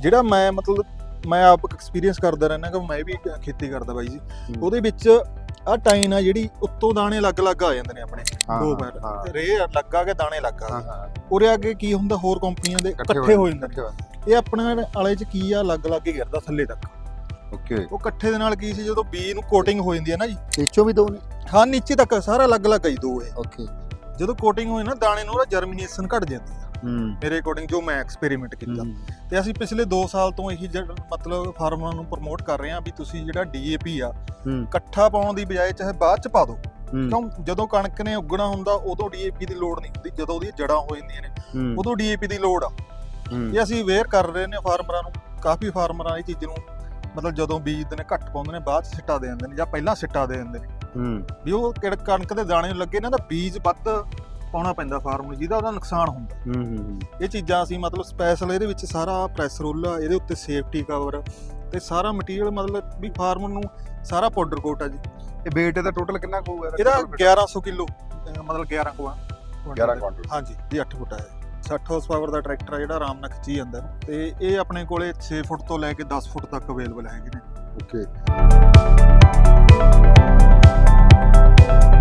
ਜਿਹੜਾ ਮੈਂ ਮਤਲਬ ਮੈਂ ਆਪ ਐਕਸਪੀਰੀਅੰਸ ਕਰਦਾ ਰਹਿਣਾ ਕਿ ਮੈਂ ਵੀ ਖੇਤੀ ਕਰਦਾ ਬਾਈ ਜੀ। ਉਹਦੇ ਵਿੱਚ ਆ ਟਾਈਨ ਆ ਜਿਹੜੀ ਉੱਤੋਂ ਦਾਣੇ ਅਲੱਗ-ਅਲੱਗ ਆ ਜਾਂਦੇ ਨੇ ਆਪਣੇ ਦੋ ਪੈਰ। ਰੇ ਲੱਗਾ ਕੇ ਦਾਣੇ ਲੱਗਾ। ਹਾਂ ਹਾਂ। ਉਰੇ ਅੱਗੇ ਕੀ ਹੁੰਦਾ ਹੋਰ ਕੰਪਨੀਆਂ ਦੇ ਇਕੱਠੇ ਹੋ ਜਾਂਦੇ ਇਹ ਆਪਣੇ ਵਾਲੇ ਚ ਕੀ ਆ ਅਲੱਗ-ਅਲੱਗ ਹੀ ਗਿਰਦਾ ਥੱਲੇ ਤੱਕ। ਓਕੇ। ਉਹ ਇਕੱਠੇ ਦੇ ਨਾਲ ਕੀ ਸੀ ਜਦੋਂ ਬੀ ਨੂੰ ਕੋਟਿੰਗ ਹੋ ਜਾਂਦੀ ਹੈ ਨਾ ਜੀ। ਵਿੱਚੋਂ ਵੀ ਦੋ ਨੇ? ਹਾਂ ਨੀਚੇ ਤੱਕ ਸਾਰਾ ਅਲੱਗ-ਅਲੱਗ ਹੈ ਦੋ ਇਹ। ਓਕੇ। ਜਦੋਂ ਕੋਟਿੰਗ ਹੋਈ ਨਾ ਦਾਣੇ ਨੂੰ ਉਹਦਾ ਜਰਮੀਨੇਸ਼ਨ ਘਟ ਜਾਂਦੀ ਹੂੰ। ਮੇਰੇ ਅਕੋਰਡਿੰਗ ਜੋ ਮੈਂ ਐਕਸਪੈਰੀਮੈਂਟ ਕੀਤਾ। ਤੇ ਅਸੀਂ ਪਿਛਲੇ 2 ਸਾਲ ਤੋਂ ਇਹੀ ਮਤਲਬ ਫਾਰਮਰਾਂ ਨੂੰ ਪ੍ਰਮੋਟ ਕਰ ਰਹੇ ਹਾਂ ਵੀ ਤੁਸੀਂ ਜਿਹੜਾ ਡੀਏਪੀ ਆ ਇਕੱਠਾ ਪਾਉਣ ਦੀ ਬਜਾਏ ਚਾਹੇ ਬਾਅਦ ਚ ਪਾ ਦਿਓ ਕਿਉਂ? ਜਦੋਂ ਕਣਕ ਨੇ ਉੱਗਣਾ ਹੁੰਦਾ ਉਦੋਂ ਡੀਏਪੀ ਦੀ ਲੋੜ ਨਹੀਂ ਹੁੰਦੀ ਜਦੋਂ ਉਹਦੀਆਂ ਜੜਾਂ ਹੋ ਜਾਂਦੀਆਂ ਨੇ ਉਦੋਂ ਡੀਏਪੀ ਦੀ ਲੋੜ ਆ। ਇਹ ਅਸੀਂ ਅਵੇਅਰ ਕਰ ਰਹੇ ਨੇ ਫਾਰਮਰਾਂ ਨੂੰ ਕਾਫੀ ਫਾਰਮਰਾਂ ਇਹ ਚੀਜ਼ ਨੂੰ ਮਤਲਬ ਜਦੋਂ ਬੀਜਦੇ ਨੇ ਘੱਟ ਪਾਉਂਦੇ ਨੇ ਬਾਅਦ ਚ ਸਿੱਟਾ ਦੇ ਦਿੰਦੇ ਨੇ ਜਾਂ ਪਹਿਲਾਂ ਸਿੱਟਾ ਦੇ ਦਿੰਦੇ ਨੇ। ਹੂੰ। ਵੀ ਉਹ ਕਿਹੜ ਕਣਕ ਦੇ ਦਾਣੇ ਨੂੰ ਲੱਗੇ ਨਾ ਤਾਂ ਬੀਜ ਵੱਧ ਪਾਉਣਾ ਪੈਂਦਾ ਫਾਰਮ ਨੂੰ ਜਿਹਦਾ ਉਹਦਾ ਨੁਕਸਾਨ ਹੁੰਦਾ। ਹੂੰ, ਹੂੰ ਇਹ ਚੀਜ਼ਾਂ ਅਸੀਂ ਮਤਲਬ ਸਪੈਸ਼ਲ ਇਹਦੇ ਵਿੱਚ ਸਾਰਾ ਪ੍ਰੈਸ ਰੋਲ ਆ ਇਹਦੇ ਉੱਤੇ ਸੇਫਟੀ ਕਵਰ ਤੇ ਸਾਰਾ ਮਟੀਰੀਅਲ ਮਤਲਬ ਵੀ ਫਾਰਮ ਨੂੰ ਸਾਰਾ ਪਾਊਡਰ ਕੋਟ ਆ ਜੀ। ਇਹ weight ਦਾ ਟੋਟਲ ਕਿੰਨਾ ਕੁ ਹੋਊਗਾ ਇਹਦਾ? 1100 ਕਿਲੋ ਮਤਲਬ 11 ਕੁਆ 11 ਕੁਆਂਟਲ ਹਾਂਜੀ ਇਹ 8 ਫੁੱਟ ਹੈ 60 ਹਾਰਸ ਪਾਵਰ ਦਾ ਟਰੈਕਟਰ ਆ ਜਿਹੜਾ ਆਰਾਮ ਨਾਲ ਖਿੱਚੀ ਜਾਂਦਾ। ਤੇ ਇਹ ਆਪਣੇ ਕੋਲੇ 6 ਫੁੱਟ ਤੋਂ ਲੈ ਕੇ 10 ਫੁੱਟ ਤੱਕ ਅਵੇਲੇਬਲ ਹੈਗੇ ਨੇ। ਓਕੇ